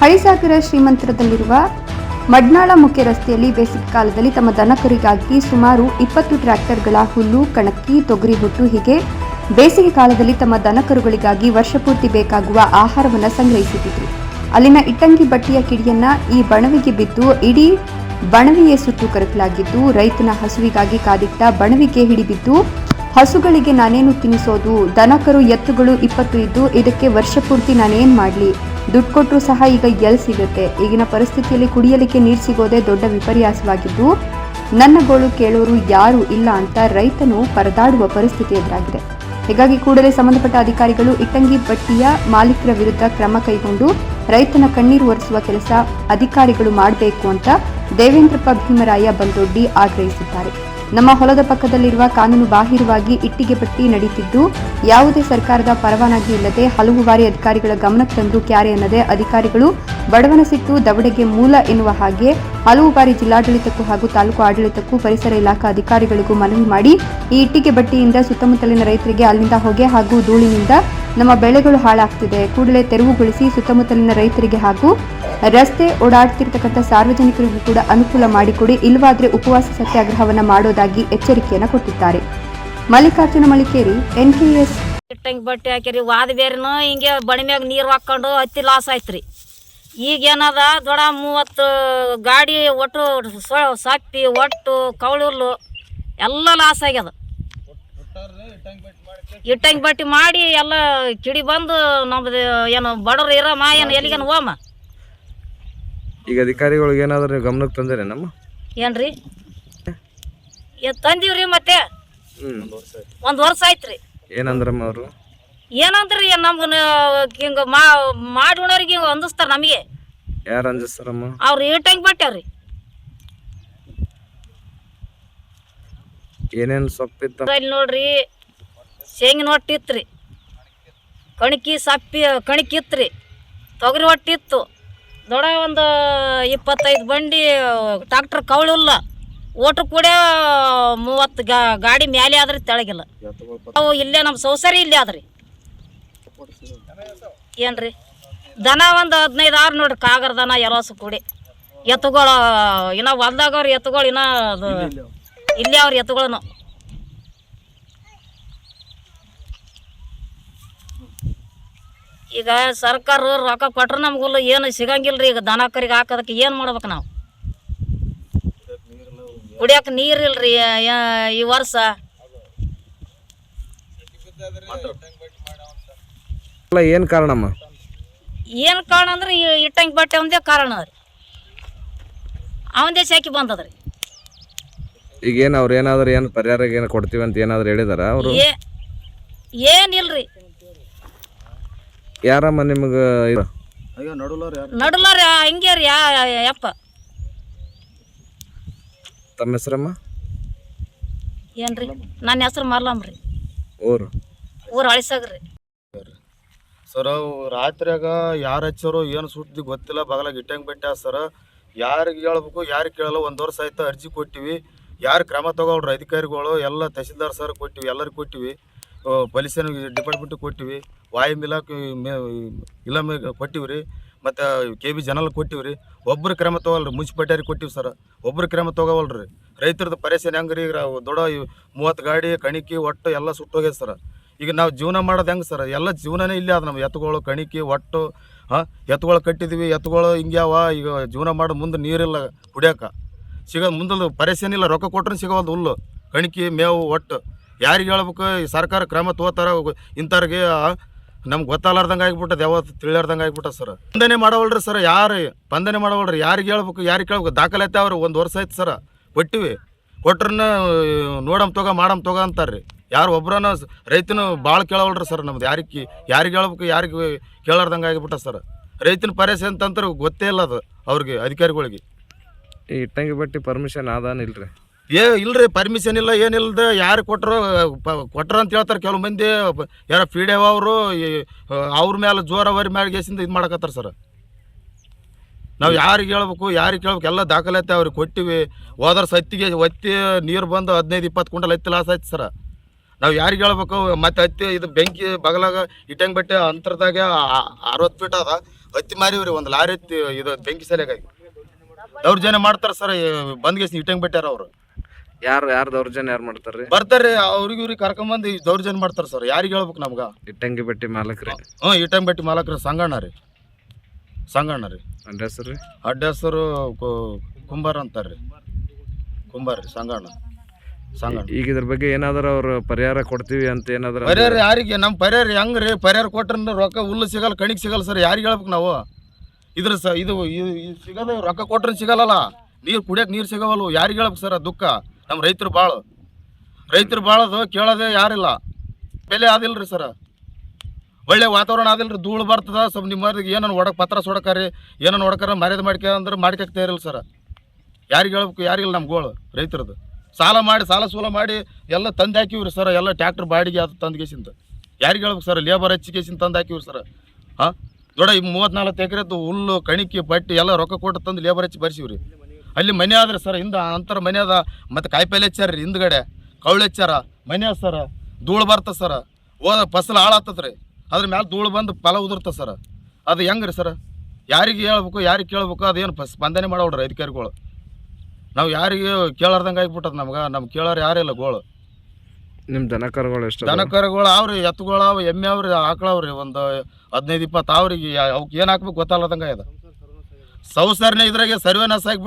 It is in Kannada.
ಹಳಿಸಾಗರ ಶ್ರೀಮಂತರದಲ್ಲಿರುವ ಮಡ್ನಾಳ ಮುಖ್ಯ ರಸ್ತೆಯಲ್ಲಿ ಬೇಸಿಗೆ ಕಾಲದಲ್ಲಿ ತಮ್ಮ ದನಕರಿಗಾಗಿ ಸುಮಾರು ಇಪ್ಪತ್ತು ಟ್ರ್ಯಾಕ್ಟರ್ಗಳ ಹುಲ್ಲು, ಕಣಕ್ಕಿ, ತೊಗರಿ ಹುಟ್ಟು, ಹೀಗೆ ಬೇಸಿಗೆ ಕಾಲದಲ್ಲಿ ತಮ್ಮ ದನಕರುಗಳಿಗಾಗಿ ವರ್ಷಪೂರ್ತಿ ಬೇಕಾಗುವ ಆಹಾರವನ್ನು ಸಂಗ್ರಹಿಸುತ್ತಿದ್ರು. ಅಲ್ಲಿನ ಇಟ್ಟಂಗಿ ಬಟ್ಟೆಯ ಕಿಡಿಯನ್ನ ಈ ಬಣವಿಗೆ ಬಿದ್ದು ಇಡೀ ಬಣವಿಯೇ ಸುಟ್ಟು ಕರಕಲಾಗಿದ್ದು, ರೈತನ ಹಸುವಿಗಾಗಿ ಕಾದಿಟ್ಟ ಬಣವಿಗೆ ಹಿಡಿಬಿದ್ದು ಹಸುಗಳಿಗೆ ನಾನೇನು ತಿನ್ನಿಸೋದು ದನಕರು ಎತ್ತುಗಳು ಇಪ್ಪತ್ತು ಇದ್ದು ಇದಕ್ಕೆ ವರ್ಷಪೂರ್ತಿ ನಾನೇನು ಮಾಡಲಿ? ದುಡ್ಡು ಕೊಟ್ಟರು ಸಹ ಈಗ ಎಲ್ ಸಿಗುತ್ತೆ? ಈಗಿನ ಪರಿಸ್ಥಿತಿಯಲ್ಲಿ ಕುಡಿಯಲಿಕ್ಕೆ ನೀರು ಸಿಗೋದೇ ದೊಡ್ಡ ವಿಪರ್ಯಾಸವಾಗಿದ್ದು, ನನ್ನ ಗೋಳು ಕೇಳೋರು ಯಾರು ಇಲ್ಲ ಅಂತ ರೈತನು ಪರದಾಡುವ ಪರಿಸ್ಥಿತಿ ಎದುರಾಗಿದೆ. ಹೀಗಾಗಿ ಕೂಡಲೇ ಸಂಬಂಧಪಟ್ಟ ಅಧಿಕಾರಿಗಳು ಇಟ್ಟಂಗಿ ಬಟ್ಟಿಯ ಮಾಲೀಕರ ವಿರುದ್ಧ ಕ್ರಮ ಕೈಗೊಂಡು ರೈತನ ಕಣ್ಣೀರು ಒರೆಸುವ ಕೆಲಸ ಅಧಿಕಾರಿಗಳು ಮಾಡಬೇಕು ಅಂತ ದೇವೇಂದ್ರಪ್ಪ ಭೀಮರಾಯ ಬಂದೊಡ್ಡಿ ಆಗ್ರಹಿಸಿದ್ದಾರೆ. ನಮ್ಮ ಹೊಲದ ಪಕ್ಕದಲ್ಲಿರುವ ಕಾನೂನು ಬಾಹಿರವಾಗಿ ಇಟ್ಟಿಗೆ ಪಟ್ಟಿ ನಡೀತಿದ್ದು ಯಾವುದೇ ಸರ್ಕಾರದ ಪರವಾನಗಿ ಇಲ್ಲದೆ ಹಲವು ಬಾರಿ ಅಧಿಕಾರಿಗಳ ಗಮನಕ್ಕೆ ತಂದು ಕ್ಯಾರೆ ಅನ್ನದೆ ಅಧಿಕಾರಿಗಳು ಬಡವನ ಸಿಟ್ಟು ದವಡೆಗೆ ಮೂಲ ಎನ್ನುವ ಹಾಗೆ ಹಲವು ಬಾರಿ ಜಿಲ್ಲಾಡಳಿತಕ್ಕೂ ಹಾಗೂ ತಾಲೂಕು ಆಡಳಿತಕ್ಕೂ ಪರಿಸರ ಇಲಾಖಾ ಅಧಿಕಾರಿಗಳಿಗೂ ಮನವಿ ಮಾಡಿ ಈ ಇಟ್ಟಿಗೆ ಬಟ್ಟಿಯಿಂದ ಸುತ್ತಮುತ್ತಲಿನ ರೈತರಿಗೆ ಅಲ್ಲಿಂದ ಹೊಗೆ ಹಾಗೂ ಧೂಳಿನಿಂದ ನಮ್ಮ ಬೆಳೆಗಳು ಹಾಳಾಗ್ತಿದೆ. ಕೂಡಲೇ ತೆರವುಗೊಳಿಸಿ ಸುತ್ತಮುತ್ತಲಿನ ರೈತರಿಗೆ ಹಾಗೂ ರಸ್ತೆ ಓಡಾಡ್ತಿರ್ತಕ್ಕಂಥ ಸಾರ್ವಜನಿಕರಿಗೂ ಕೂಡ ಅನುಕೂಲ ಮಾಡಿಕೊಡಿ. ಇಲ್ಲವಾದ್ರೆ ಉಪವಾಸ ಸತ್ಯಾಗ್ರಹವನ್ನು ಮಾಡೋದಾಗಿ ಎಚ್ಚರಿಕೆಯನ್ನು ಕೊಟ್ಟಿದ್ದಾರೆ. ಮಲ್ಲಿಕಾರ್ಜುನ ಮಳಿಕೇರಿ ಎಸ್. ಇಟ್ಟಂಗೆ ಬಟ್ಟೆ ಹಾಕಿರಿ ವಾದ ಬೇರೆನೂ ಹಿಂಗೆ ಬಣಿ ಮ್ಯಾಗ ನೀರು ಹಾಕ್ಕೊಂಡು ಹತ್ತಿ ಲಾಸ್ ಆಯ್ತು ಈಗ ಏನದ ದೊಡ್ಡ ಮೂವತ್ತು ಗಾಡಿ ಒಟ್ಟು ಸಪ್ಪಿ ಒಟ್ಟು ಕವಳುಲ್ಲು ಎಲ್ಲ ಲಾಸ್ ಆಗ್ಯದ. ಇಟ್ಟಂಗೆ ಬಟ್ಟಿ ಮಾಡಿ ಎಲ್ಲ ಕಿಡಿ ಬಂದು ನಮ್ದು ಏನು ಬಡವ್ರು ಇರಮ್ಮ ಏನು ಎಲ್ಲಿಗೇನು ಹೋಮ? ಈಗ ಅಧಿಕಾರಿಗಳಿಗೆ ಏನಾದರೂ ನೀವು ಗಮನಕ್ಕೆ ತಂದಿರಿ ನಮ್ಮ? ಏನ್ರಿ? ತಂದಿವ್ರಿ ತಂದೀವ್ರಿ ಮತ್ತೆ? ಒಂದು ವರ್ಷ ಆಯ್ತ್ರಿ. ರೀ ಏನಂದ್ರಮ್ಮ ಅವರು? ಏನಂದ್ರಿ ನಮ್ಗೆ ಹಿಂಗೆ ಮಾ ಮಾಡೋಣವ್ರಿಗೆ ಹಿಂಗೆ ಅಂದಿಸ್ತಾರೆ ನಮಗೆ. ಯಾರು ಅಂಜಿಸ್ತಾರಮ್ಮ? ಅವ್ರು ಇಟ್ಟಂಗೆ ಬಟ್ಟವ್ರಿ ಏನೇನು ಸೊಪ್ಪಿತ್ತ ಇಲ್ಲಿ ನೋಡ್ರಿ. ಶೇಂಗಿನ ಹೊಟ್ಟಿ ಇತ್ತು ಕಣಕಿ ಸಪ್ಪಿ ಕಣಕಿ ರೀ ತೊಗರಿ ಹೊಟ್ಟಿ ಇತ್ತು ದೊಡ್ಡ ಒಂದು ಇಪ್ಪತ್ತೈದು ಬಂಡಿ ಟ್ರಾಕ್ಟರ್ ಕವಳಿಲ್ಲ. ಓಟ್ರ್ ಕೂಡ ಮೂವತ್ತು ಗಾ ಗಾಡಿ ಮ್ಯಾಲೆ ಆದ್ರೆ ತೆಳಗಿಲ್ಲ. ಅವು ಇಲ್ಲೇ ನಮ್ಮ ಸೌಸರಿ ಇಲ್ಲೇ ಆದ್ರಿ. ಏನ್ರಿ? ದನ ಒಂದು ಹದಿನೈದು ಆರು ನೋಡ್ರಿ ಕಾಗರ ದನ ಎರಸು ಕೂಡಿ. ಎತ್ತುಗಳು ಇನ್ನ ಹೊಲ್ದಾಗ ಅವ್ರ ಎತ್ತುಗಳು ಇನ್ನ ಅದು ಇಲ್ಲೇ ಅವ್ರ ಎತ್ತುಗಳನ್ನು ಈಗ ಸರ್ಕಾರ ರೊಕ್ಕ ಕೊಟ್ರೆ ನಮ್ಗುಲ್ಲ ಏನು ಸಿಗಂಗಿಲ್ಲ ರೀ ಈಗ ದನ ಕರಿಗೆ ಹಾಕೋದಕ್ಕೆ ಏನು ಮಾಡ್ಬೇಕು ನಾವು? ಕುಡಿಯೋಕೆ ನೀರಿಲ್ರಿ ರೀ ಈ ವರ್ಷ. ಏನು ಕಾರಣಮ್ಮ ಏನು ಕಾರಣ ಅಂದ್ರೆ ಇಟ್ಟಂಗೆ ಬಟ್ಟೆ ಒಂದೇ ಕಾರಣ ರೀ ಅವಂದೇ ಶಾಖಿ ಬಂದದ್ರಿ. ಈಗ ಏನು ಅವ್ರು ಏನಾದರೂ ಏನು ಪರಿಹಾರ ಏನು ಕೊಡ್ತೀವಿ ಅಂತ ಏನಾದರೂ ಹೇಳಿದಾರ ಅವರು? ಏನಿಲ್ರಿ. ಯಾರಮ್ಮ ನಿಮಗೆ ನಡುಲಾರ ಹಿಂಗೆ ರೀ ಯಾ ಯಪ್ಪ? ತಮ್ಮ ಹೆಸರಮ್ಮ? ಏನ್ರಿ? ನನ್ನ ಹೆಸರು ಮರ್ಲಮ್ ರೀ. ಊರು? ಊರು ಅಳಿಸಾಗ್ರಿ ಸರ್ ಅವು ರಾತ್ರಿಯಾಗ ಯಾರು ಹಚ್ಚೋರು ಏನು ಸುದ್ದಿ ಗೊತ್ತಿಲ್ಲ ಬಗಲಾಗ ಇಟ್ಟಂಗೆ ಬೆಟ್ಟ ಸರ್. ಯಾರಿಗೆ ಹೇಳ್ಬೇಕು ಯಾರಿಗೆ ಕೇಳಲ್ಲ ಒಂದು ವರ್ಷ ಆಯ್ತು ಅರ್ಜಿ ಕೊಟ್ಟಿವಿ. ಯಾರು ಕ್ರಮ ತಗೊಳ್ರಿ ಅಧಿಕಾರಿಗಳು ಎಲ್ಲ ತಹಸೀಲ್ದಾರ್ ಸರ್ ಕೊಟ್ಟಿವಿ ಎಲ್ಲರಿಗೂ ಕೊಟ್ಟಿವಿ. ಪೊಲೀಸನ ಡಿಪಾರ್ಟ್ಮೆಂಟ್ ಕೊಟ್ಟಿವಿ. ವಾಯು ಇಲಾಖೆ ಇಲಾಮೆ ಕೊಟ್ಟಿವಿ ರೀ ಮತ್ತು ಕೆ ಬಿ ಜನಲ್ ಕೊಟ್ಟಿವಿ ರೀ ಒಬ್ಬರು ಕ್ರಮ ತೊಗೊಲ್ರಿ ಮುನ್ಸಿಪಾಲ್ಟಿಯವ್ರಿಗೆ ಕೊಟ್ಟಿವಿ ಸರ್ ಒಬ್ಬರು ಕ್ರಮ ತಗೋವಲ್ರಿ. ರೈತರದ್ದು ಪರಿಸ್ಥಿತಿ ಹೆಂಗೆ ರೀ ದೊಡ್ಡ ಮೂವತ್ತು ಗಾಡಿ, ಕಣಿಕೆ, ಒಟ್ಟು ಎಲ್ಲ ಸುಟ್ಟೋಗ್ಯದ ಸರ್ ಈಗ ನಾವು ಜೀವನ ಮಾಡೋದು ಹೆಂಗೆ ಸರ್ ಎಲ್ಲ ಜೀವನನೇ ಇಲ್ಲೇ ಅದು ನಮ್ಮ ಎತ್ತುಗಳು ಕಣಿಕೆ, ಒಟ್ಟು, ಹಾಂ ಎತ್ತುಗಳು ಕಟ್ಟಿದ್ವಿ. ಎತ್ತುಗಳು ಹಿಂಗ್ಯಾವ, ಈಗ ಜೀವನ ಮಾಡೋ ಮುಂದೆ ನೀರಿಲ್ಲ ಕುಡಿಯೋಕೆ. ಸಿಗೋದು ಮುಂದೆ ಪರಿಸ್ಥಿತಿ ಇಲ್ಲ ರೊಕ್ಕ ಕೊಟ್ರೆ ಸಿಗೋದು ಹುಲ್ಲು. ಕಣಿಕೆ, ಮೇವು, ಒಟ್ಟು. ಯಾರಿಗೆ ಹೇಳ್ಬೇಕು? ಸರ್ಕಾರ ಕ್ರಮ ತೋತಾರ ಇಂಥವ್ರಿಗೆ ನಮ್ಗೆ ಗೊತ್ತಾಗಲಾರ್ದಂಗೆ ಆಗ್ಬಿಟ್ಟದ, ಯಾವತ್ತು ತಿಳಿಯಾರ್ದಂಗೆ ಆಗ್ಬಿಟ್ಟ ಸರ್. ಬಂದನೆ ಮಾಡವಲ್ರಿ ಸರ್, ಯಾರು ಬಂದನೆ ಮಾಡವಲ್ರಿ, ಯಾರಿಗೆ ಹೇಳ್ಬೇಕು, ಯಾರಿಗೆ ಕೇಳ್ಬೇಕು? ದಾಖಲಾತಿ ಅವ್ರು ಒಂದು ವರ್ಷ ಆಯ್ತು ಸರ, ಕೊಟ್ಟಿವಿ. ಕೊಟ್ರನ್ನ ನೋಡಮ್ ತಗೋ, ಮಾಡಮ್ ತಗೋ ಅಂತಾರ್ರಿ. ಯಾರು ಒಬ್ರನ್ನ ಸ್- ರೈತನು ಭಾಳ ಕೇಳವಲ್ರಿ ಸರ್ ನಮ್ದು, ಯಾರಿಗೆ ಯಾರಿಗೆ ಹೇಳ್ಬೇಕು, ಯಾರಿಗೆ ಕೇಳಾರ್ದಂಗೆ ಆಗಿಬಿಟ್ಟ ಸರ್. ರೈತನ ಪರಿಸ್ಥಿತಿ ಅಂತಂದ್ರೆ ಗೊತ್ತೇ ಇಲ್ಲ ಅದು ಅವ್ರಿಗೆ, ಅಧಿಕಾರಿಗಳಿಗೆ. ಈ ಇಟ್ಟಂಗಿ ಬಟ್ಟಿ ಪರ್ಮಿಷನ್ ಆದಾನ ಇಲ್ರಿ ಏ, ಇಲ್ರಿ ಪರ್ಮಿಷನ್ ಇಲ್ಲ ಏನಿಲ್ಲದೆ ಯಾರು ಕೊಟ್ಟರು ಕೊಟ್ರ ಅಂತ ಹೇಳ್ತಾರೆ ಕೆಲವು ಮಂದಿ. ಯಾರ ಪಿ ಅವರು ಅವ್ರ ಮೇಲೆ ಜೋರವರಿ ಮೇಲೆ ಗೇಸಿಂದ ಇದು ಮಾಡಕತ್ತಾರೆ ಸರ್. ನಾವು ಯಾರಿಗೆ ಹೇಳ್ಬೇಕು, ಯಾರಿಗೆ ಕೇಳ್ಬೇಕು, ಎಲ್ಲ ದಾಖಲಾತಿ ಅವ್ರಿಗೆ ಕೊಟ್ಟಿವಿ. ಹೋದ್ರ ಸತ್ತಿಗೆ ಒತ್ತಿ ನೀರು ಬಂದು ಹದಿನೈದು ಇಪ್ಪತ್ತು ಕುಂಟಲ್ ಹತ್ತಿ ಲಾಸ್ ಆಯ್ತು ಸರ್. ನಾವು ಯಾರಿಗೆ ಹೇಳ್ಬೇಕು, ಮತ್ತೆ ಹತ್ತಿ ಇದು ಬೆಂಕಿ ಬಗಲಾಗ ಇಟ್ಟಂಗೆ ಬಟ್ಟೆ ಅಂತರದಾಗ ಅರವತ್ತು ಫೀಟ್ ಅದ, ಹತ್ತಿ ಮಾರಿವ್ರಿ, ಒಂದು ಲಾರಿ ಹತ್ತಿ ಇದು ಬೆಂಕಿ ಸಲಿಯಾಗಿ ದೌರ್ಜನ್ಯ ಮಾಡ್ತಾರೆ ಸರ್ ಬಂದ್ಗೆಸಿ ಇಟ್ಟಂಗೆ ಬಿಟ್ಟಾರ ಅವರು. ಯಾರು ಯಾರು ದೌರ್ಜನ್ಯ ಯಾರು ಮಾಡ್ತಾರ್ರಿ? ಬರ್ತಾರೆ ಅವ್ರಿಗೆ ಇವ್ರಿಗೆ ಕರ್ಕೊಂಬಂದು ಈ ದೌರ್ಜನ್ಯ ಮಾಡ್ತಾರೆ ಸರ್. ಯಾರಿಗೆ ಹೇಳ್ಬೇಕು ನಮ್ಗೆ? ಇಟ್ಟಂಗಿ ಬಟ್ಟಿ ಮಾಲಕ್ರಿ. ಹ್ಞೂ ಇಟ್ಟಂಗಿ ಬೆಟ್ಟಿ ಮಾಲಕರು ಸಂಗಣ್ಣ ರೀ. ಸಂಗಣ್ಣ ರೀ. ಅಡ್ಡ ಹೆಸರು ರೀ? ಅಡ್ಡ ಹೆಸರು ಕುಂಬಾರ ಅಂತಾರೆ ರೀ ಕುಂಬಾರ ರೀ ಸಂಗಣ್ಣ. ಸಂಗಣ್ಣ. ಈಗ ಇದ್ರ ಬಗ್ಗೆ ಏನಾದರೂ ಅವ್ರು ಪರಿಹಾರ ಕೊಡ್ತೀವಿ ಅಂತ ಏನಾದ್ರು ಪರಿಹಾರ ಯಾರಿಗೆ? ನಮ್ಮ ಪರಿಹಾರ ಹೆಂಗ್ ರೀ ಪರಿಹಾರ ಕೊಟ್ರೆ ರೊಕ್ಕ ಹುಲ್ಲು ಸಿಗಲ್ಲ ಕಣಿಗೆ ಸಿಗಲ್ಲ ಸರ್. ಯಾರಿಗೆ ಹೇಳ್ಬೇಕು ನಾವು? ಇದ್ರ ಸ ಇದು ಇದು ಸಿಗಲ್ಲ ರೊಕ್ಕ ಕೊಟ್ರೆ ಸಿಗಲ್ಲಲ್ಲ. ನೀರು ಕುಡಿಯಕ್ಕೆ ನೀರು ಸಿಗವಲ್ಲ ಯಾರಿಗೆ ಹೇಳ್ಬೇಕು ಸರ್ ದುಃಖ? ನಮ್ಮ ರೈತರು ಭಾಳ ರೈತರು ಭಾಳದು ಕೇಳೋದೇ ಯಾರಿಲ್ಲ. ಬೆಲೆ ಆದಿಲ್ಲ ರೀ ಸರ. ಒಳ್ಳೆ ವಾತಾವರಣ ಆದಿಲ್ರಿ, ಧೂಳು ಬರ್ತದ, ಸ್ವಲ್ಪ ನಿಮ್ಮವ್ರಿಗೆ ಏನನ್ನ ಹೊಡಕ್ ಪತ್ರ ಸೊಡಕಾರಿ ಏನನ್ನ ಹೊಡಕಾರ ಮರ್ಯಾದೆ ಮಾಡ್ಕ ಅಂದ್ರೆ ಮಾಡ್ಕೊಳ್ತಾ ಇರಲ್ಲ ಸರ. ಯಾರಿಗೆ ಹೇಳ್ಬೇಕು ಯಾರಿಲ್ಲ ನಮ್ಮ ಗೋಳು ರೈತರದು. ಸಾಲ ಮಾಡಿ, ಸಾಲ ಸೂಲ ಮಾಡಿ ಎಲ್ಲ ತಂದು ಹಾಕಿವ್ರಿ ಸರ್, ಎಲ್ಲ ಟ್ಯಾಕ್ಟ್ರ್ ಬಾಡಿಗೆ ಅದು ತಂದು ಕೇಸಿಂದ ಯಾರಿಗೆ ಹೇಳ್ಬೇಕು ಸರ್ ಲೇಬರ್ ಹಚ್ಚಿ ಕೇಸಿಂದ ತಂದು ಹಾಕಿವ್ರಿ ಸರ್. ಹಾಂ? ದೊಡ್ಡ ಈ ಮೂವತ್ನಾಲ್ಕು ಎಕರೆದ್ದು ಹುಲ್ಲು, ಕಣಿಕೆ, ಬಟ್ಟೆ ಎಲ್ಲ ರೊಕ್ಕ ಕೊಟ್ಟು ತಂದು ಲೇಬರ್ ಹಚ್ಚಿ ಬರ್ಸಿವ್ರಿ. ಅಲ್ಲಿ ಮನೆ ಆದ್ರೆ ಸರ್ ಹಿಂದೆ ಅಂತರ ಮನೆ ಅದ. ಮತ್ತು ಕಾಯಿಪಲ್ಲೆ ಹಚ್ಚಾರ ರೀ ಹಿಂದ್ಗಡೆ. ಕೌಳು ಹಚ್ಚಾರ ಮನೆ ಅದ ಸರ್. ಧೂಳು ಬರ್ತದೆ ಸರ್. ಹೋದ ಫಸಲು ಹಾಳಾಗ್ತದೆ ರೀ. ಅದ್ರ ಮ್ಯಾಲೆ ಧೂಳು ಬಂದು ಫಲ ಉದುರ್ತದೆ ಸರ್. ಅದು ಹೆಂಗೆ ರೀ ಸರ್? ಯಾರಿಗೆ ಹೇಳ್ಬೇಕು ಯಾರಿಗೆ ಕೇಳ್ಬೇಕು ಅದೇನು ಫಸ್ ಸ್ಪಂದನೆ ಮಾಡೋಡ್ರಿ ಅಧಿಕಾರಿಗಳು. ನಾವು ಯಾರಿಗೆ ಕೇಳಾರ್ದಂಗೆ ಆಗ್ಬಿಟ್ಟದ ನಮ್ಗೆ. ನಮ್ಗೆ ಕೇಳೋರು ಯಾರಿಲ್ಲ ಗೋಳು. ನಿಮ್ಮ ದನಕರುಗಳು ಎಷ್ಟು ದನಕರುಗಳು ಅವ್ರಿ ಎತ್ತುಗಳು ಅವು ಎಮ್ಮೆ ಅವ್ರಿ ಆಕಳವ್ರಿ ಒಂದು ಹದಿನೈದು ಇಪ್ಪತ್ತು ಅವ್ರಿಗೆ ಅವಕ್ಕೆ ಏನು ಹಾಕ್ಬೇಕು ಗೊತ್ತಾಗ್ಲದಂಗೆ ಇದೆ ಸಂಸಾರನೇ ಇದ್ರಾಗೆ ಸರ್ವೆ ನಾಶ ಆಗ್ಬಿಟ್ಟು